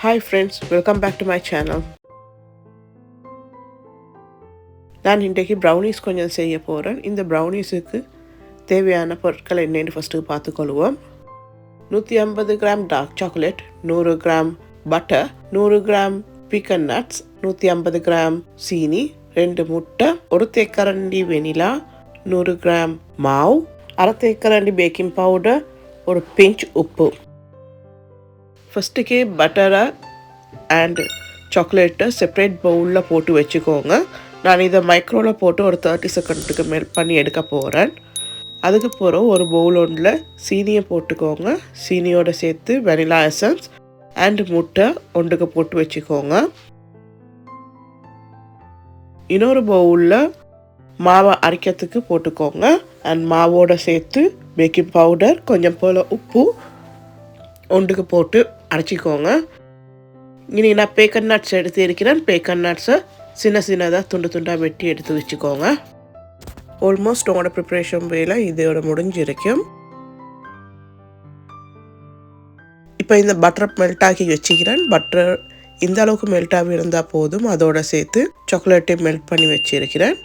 Hi friends welcome back to my channel நான் இன்றைக்கு brownies கொஞ்சம் செய்ய போகிறேன் இந்த ப்ரௌனிஸுக்கு தேவையான பொருட்கள் என்னென்னு ஃபஸ்ட்டு பார்த்துக்கொள்வோம். நூற்றி ஐம்பது கிராம் டார்க் சாக்லேட் நூறு கிராம் பட்டர் நூறு கிராம் பீக்கன் நட்ஸ் நூற்றி ஐம்பது கிராம் சீனி ரெண்டு முட்டை ஒரு தேக்கரண்டி வெனிலா நூறு கிராம் மாவு அரை தேக்கரண்டி பேக்கிங் பவுடர் ஒரு பிஞ்ச் உப்பு. ஃபஸ்ட்டுக்கு பட்டரை அண்டு சாக்லேட்டை செப்பரேட் பவுலில் போட்டு வச்சுக்கோங்க. நான் இதை மைக்ரோவில் போட்டு ஒரு தேர்ட்டி செகண்டுக்கு மேல் பண்ணி எடுக்க போகிறேன் அதுக்கப்புறம் ஒரு பவுல் ஒன்றில் சீனியை போட்டுக்கோங்க. சீனியோட சேர்த்து வெனிலா எசன்ஸ் அண்ட் முட்டை ஒன்றுக்கு போட்டு வச்சுக்கோங்க. இன்னொரு பவுலில் மாவை அரைக்கிறதுக்கு போட்டுக்கோங்க. அண்ட் மாவோட சேர்த்து பேக்கிங் பவுடர் கொஞ்சம் போல் உப்பு ஒன்றுக்கு போட்டு அரைச்சிக்கோங்க இனி நான் பேக்கன் நட்ஸ் எடுத்து இருக்கிறேன். பேக்கன் நட்ஸை சின்ன சின்னதாக துண்டு துண்டாக வெட்டி எடுத்து வச்சுக்கோங்க. ஆல்மோஸ்ட் உங்களோட ப்ரிப்ரேஷன் வேலை இதோட முடிஞ்சிருக்கும். இப்போ இந்த பட்டரை மெல்ட் ஆக்கி வச்சுக்கிறேன். பட்டர் இந்த அளவுக்கு மெல்ட் ஆகி இருந்தால் போதும். அதோட சேர்த்து சாக்லேட்டையும் மெல்ட் பண்ணி வச்சிருக்கிறேன்.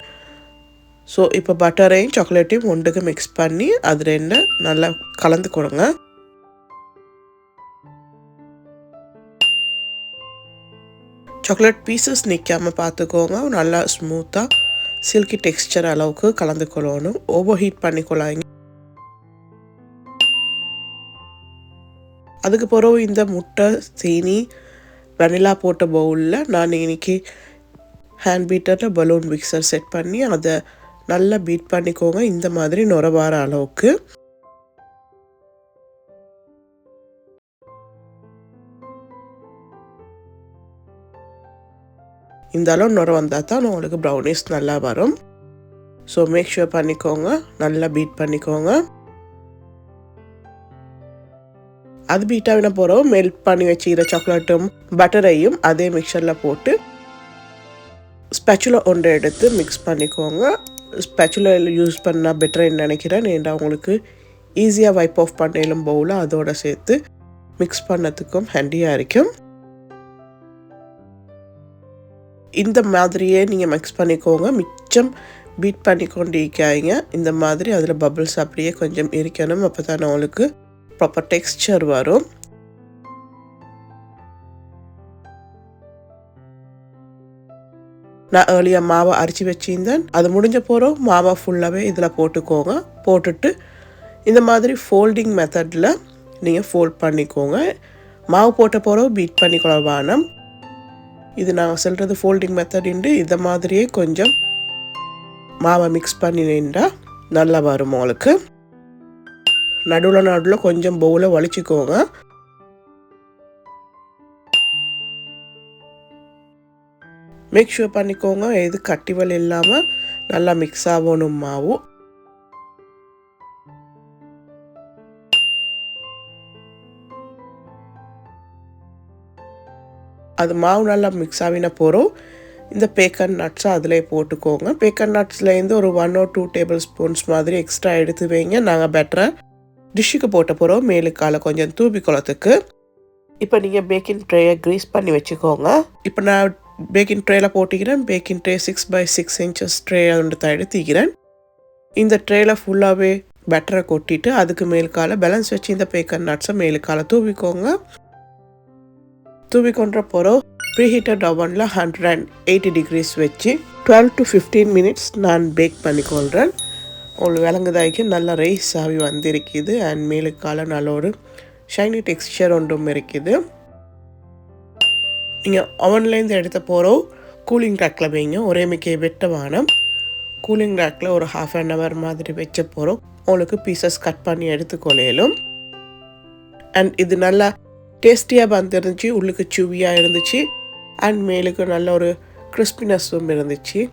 ஸோ இப்போ பட்டரையும் சாக்லேட்டையும் ஒன்றுக்கு மிக்ஸ் பண்ணி அது ரெண்டு நல்லா கலந்து கொடுங்க. சாக்லேட் பீசஸ் நிற்காமல் பார்த்துக்கோங்க. நல்லா ஸ்மூத்தாக சில்கி டெக்ஸ்டர் அளவுக்கு கலந்து கொள்ளணும் ஓவர் ஹீட் பண்ணிக்கொள்ளாங்க அதுக்கு பிறகு இந்த முட்டை சீனி வெனிலா போட்ட பவுலில் நான் இன்னைக்கு ஹேண்ட் பீட்டரில் பலூன் மிக்சர் செட் பண்ணி அதை நல்லா பீட் பண்ணிக்கோங்க. இந்த மாதிரி நுர வர அளவுக்கு. இந்த அளவு நுர வந்தால் தான் உங்களுக்கு ப்ரௌனிஸ் நல்லா வரும். ஸோ மேக் ஷூர் பண்ணிக்கோங்க. நல்லா பீட் பண்ணிக்கோங்க. அது பீட் ஆகின போகிறோம் மெல்ட் பண்ணி வச்சுக்கிற சாக்லேட்டும் பட்டரையும் அதே மிக்சரில் போட்டு ஸ்பெச்சுலா ஒன்றை எடுத்து மிக்ஸ் பண்ணிக்கோங்க. ஸ்பெச்சுலா யூஸ் பண்ணால் பெட்டர்னு நினைக்கிறேன்? ஏன்னா உங்களுக்கு ஈஸியாக வைப் ஆஃப் பண்ணிலும் பவுல அதோட சேர்த்து மிக்ஸ் பண்ணதுக்கும் ஹேண்டியாக இருக்கும். இந்த மாதிரியே நீங்கள் மிக்ஸ் பண்ணிக்கோங்க. மிச்சம் பீட் பண்ணி கொண்டு இருக்காங்க இந்த மாதிரி அதில் பபிள்ஸ் அப்படியே கொஞ்சம் இருக்கணும் அப்போ தான் உங்களுக்கு ப்ராப்பர் டெக்ஸ்சர் வரும். நான் ஏர்லியாக மாவை அரைச்சி வச்சிருந்தேன். அது முடிஞ்ச போகிறோம் மாவை ஃபுல்லாகவே இதில் போட்டுக்கோங்க. போட்டுட்டு இந்த மாதிரி ஃபோல்டிங் மெத்தடில் நீங்கள் ஃபோல்ட் பண்ணிக்கோங்க. மாவு போட்ட போகிறோம் பீட் பண்ணிக்கொள்ள வானம் இது நான் சொல்கிறது ஃபோல்டிங் மெத்தட் மெத்தடிண்டு இதை மாதிரியே கொஞ்சம் மாவை மிக்ஸ் பண்ணி நல்லா வரும் உங்களுக்கு. நடுவில் நடுவில் கொஞ்சம் பவுலை வலிச்சிக்கோங்க. மேக் ஷூர் பண்ணிக்கோங்க. எது கட்டிவல் இல்லாமல் நல்லா மிக்ஸ் ஆகணும் மாவும் அது மாவு நல்லா மிக்ஸ் ஆகின போகிறோம் இந்த பேக்கன் நட்ஸை அதிலே போட்டுக்கோங்க. பேக்கன் நட்ஸ்லேருந்து ஒரு one or two tablespoons மாதிரி எக்ஸ்ட்ரா எடுத்து வைங்க. நாங்கள் பெட்டரை டிஷ்ஷுக்கு போட்ட போகிறோம் மேலுக்கால கொஞ்சம் தூபி குளத்துக்கு. இப்போ நீங்கள் பேக்கிங் ட்ரேயை க்ரீஸ் பண்ணி வச்சுக்கோங்க. இப்போ நான் பேக்கிங் ட்ரேயில் போட்டிக்கிறேன். Baking tray six by six inches tray ஒன்று தான் எடுத்துக்கிறேன் இந்த ட்ரேயில் ஃபுல்லாகவே பெட்டரை கொட்டிட்டு அதுக்கு மேலுக்கால பேலன்ஸ் வச்சு இந்த பேக்கன் நட்ஸை மேலுக்கால தூவிக்கோங்க. தூவி கொண்ட போகிறோம் ப்ரீஹீட்டட் ஓவனில் ஹண்ட்ரட் அண்ட் எயிட்டி டிகிரிஸ் வச்சு டுவெல் டு ஃபிஃப்டீன் மினிட்ஸ் நான் பேக் பண்ணிக்கொள்கிறேன் உங்களுக்கு விளங்குதாய்க்கு நல்லா ரைஸ் ஆகி வந்திருக்குது அண்ட் மேலுக்கால நல்ல ஒரு ஷைனி டெக்ஸ்சர் ஒன்றும் இருக்குது நீங்கள் அவன்லேருந்து எடுத்த போகிறோம் கூலிங் ரேக்கில் வைங்க ஒரே மிக்க வெட்ட வானம் கூலிங் ரேக்கில் ஒரு ஹாஃப் அன் ஹவர் மாதிரி வச்ச போகிறோம் உங்களுக்கு பீசஸ் கட் பண்ணி எடுத்துக்கொள்ளையிலும் அண்ட் இது நல்லா டேஸ்டியாக வந்துருந்துச்சு உள்ளுக்கு சுவியாக இருந்துச்சு அண்ட் மேலுக்கு நல்ல ஒரு கிறிஸ்பினஸும் இருந்துச்சு.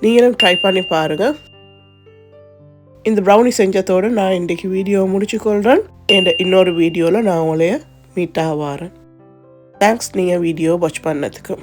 நீங்களும் ட்ரை பண்ணி பாருங்கள் இந்த ப்ரௌனி செஞ்சதோடு நான் இன்றைக்கு வீடியோ முடிச்சுக்கொள்கிறேன் என் இன்னொரு வீடியோவில் நான் உங்களைய மீட் ஆக தேங்க்ஸ் நீங்கள் வீடியோ வாட்ச் பண்ணதுக்கு.